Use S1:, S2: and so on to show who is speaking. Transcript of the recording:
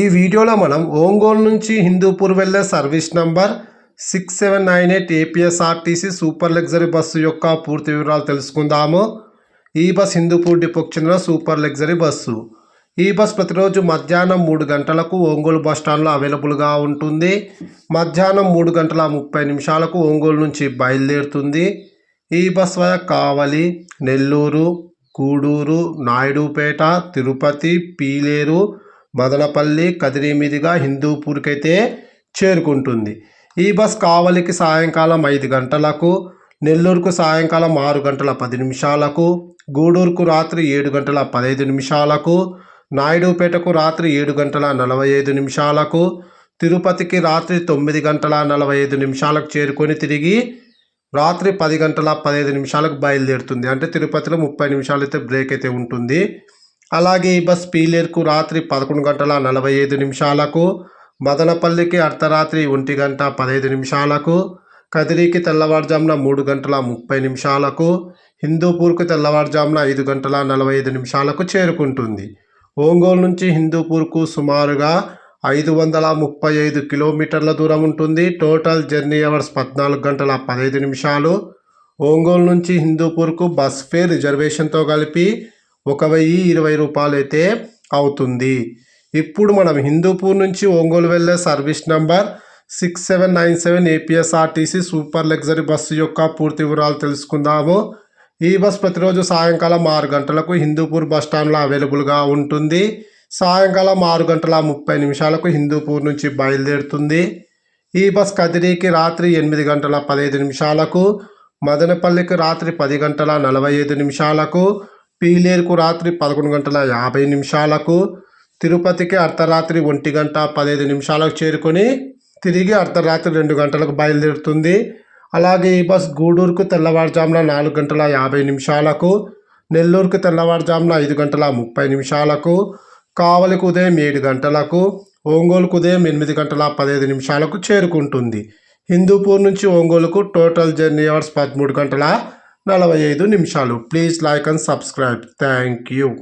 S1: ఈ వీడియోలో మనం ఒంగోలు నుంచి హిందూపూర్ వెళ్ళే service number six seven nine eight APSRTC super luxury bus యొక్క పూర్తి వివరాలు తెలుసుకుందాము. ఈ బస్ హిందూపూర్ డిపోకి చెందిన సూపర్ లగ్జరీ బస్సు. ఈ బస్ ప్రతిరోజు మధ్యాహ్నం మూడు గంటలకు ఒంగోలు బస్ స్టాండ్లో అవైలబుల్గా ఉంటుంది. మధ్యాహ్నం మూడు గంటల ముప్పై నిమిషాలకు ఒంగోలు నుంచి బయలుదేరుతుంది. ఈ బస్ వయ కావలి నెల్లూరు గూడూరు నాయుడుపేట తిరుపతి పీలేరు మదనపల్లి కదిరి మీదుగా హిందూపూర్కైతే అయితే చేరుకుంటుంది. ఈ బస్ కావలికి సాయంకాలం ఐదు గంటలకు నెల్లూరుకు సాయంకాలం ఆరు గంటల పది నిమిషాలకు గూడూరుకు రాత్రి ఏడు గంటల పదహైదు నిమిషాలకు నాయుడుపేటకు రాత్రి ఏడు గంటల నలభై ఐదు నిమిషాలకు తిరుపతికి రాత్రి తొమ్మిది గంటల నలభై ఐదు నిమిషాలకు చేరుకొని తిరిగి రాత్రి పది గంటల పదహైదు నిమిషాలకు బయలుదేరుతుంది. అంటే తిరుపతిలో ముప్పై నిమిషాలు అయితే బ్రేక్ అయితే ఉంటుంది. అలాగే ఈ బస్ పీలేరుకు రాత్రి పదకొండు గంటల నలభై ఐదు నిమిషాలకు మదనపల్లికి అర్ధరాత్రి ఒంటి గంట పదహైదు నిమిషాలకు కదిరికి తెల్లవారుజామున మూడు గంటల ముప్పై నిమిషాలకు హిందూపూర్కు తెల్లవారుజామున ఐదు గంటల నలభై ఐదు నిమిషాలకు చేరుకుంటుంది. ఒంగోలు నుంచి హిందూపూర్కు సుమారుగా ఐదు వందల ముప్పై ఐదు కిలోమీటర్ల దూరం ఉంటుంది. టోటల్ జర్నీ అవర్స్ పద్నాలుగు గంటల పదహైదు నిమిషాలు. ఒంగోలు నుంచి హిందూపూర్కు బస్ ఫేర్ రిజర్వేషన్తో కలిపి ఒక వెయ్యి ఇరవై రూపాయలైతే అవుతుంది. ఇప్పుడు మనం హిందూపూర్ నుంచి ఒంగోలు వెళ్ళే service number six seven nine seven APSRTC super luxury bus యొక్క పూర్తి వివరాలు తెలుసుకుందాము. ఈ బస్ ప్రతిరోజు సాయంకాలం ఆరు గంటలకు హిందూపూర్ బస్ స్టాండ్లో అవైలబుల్గా ఉంటుంది. సాయంకాలం ఆరు గంటల ముప్పై నిమిషాలకు హిందూపూర్ నుంచి బయలుదేరుతుంది. ఈ బస్ కదిరికి రాత్రి ఎనిమిది గంటల పదహైదు నిమిషాలకు మదనపల్లికి రాత్రి పది గంటల నలభై ఐదు నిమిషాలకు పీలేరుకు రాత్రి పదకొండు గంటల యాభై నిమిషాలకు తిరుపతికి అర్ధరాత్రి ఒంటి గంట పదహైదు నిమిషాలకు చేరుకొని తిరిగి అర్ధరాత్రి రెండు గంటలకు బయలుదేరుతుంది. అలాగే ఈ బస్ గూడూరుకు తెల్లవారుజామున నాలుగు గంటల యాభై నిమిషాలకు నెల్లూరుకు తెల్లవారుజామున ఐదు గంటల ముప్పై నిమిషాలకు కావలికి ఉదయం ఏడు గంటలకు ఒంగోలుకు ఉదయం ఎనిమిది గంటల పదహైదు నిమిషాలకు చేరుకుంటుంది. హిందూపూర్ నుంచి ఒంగోలుకు టోటల్ జర్నీ అవర్స్ పదమూడు గంటల నలభై ఐదు నిమిషాలు. Please like and subscribe. Thank you.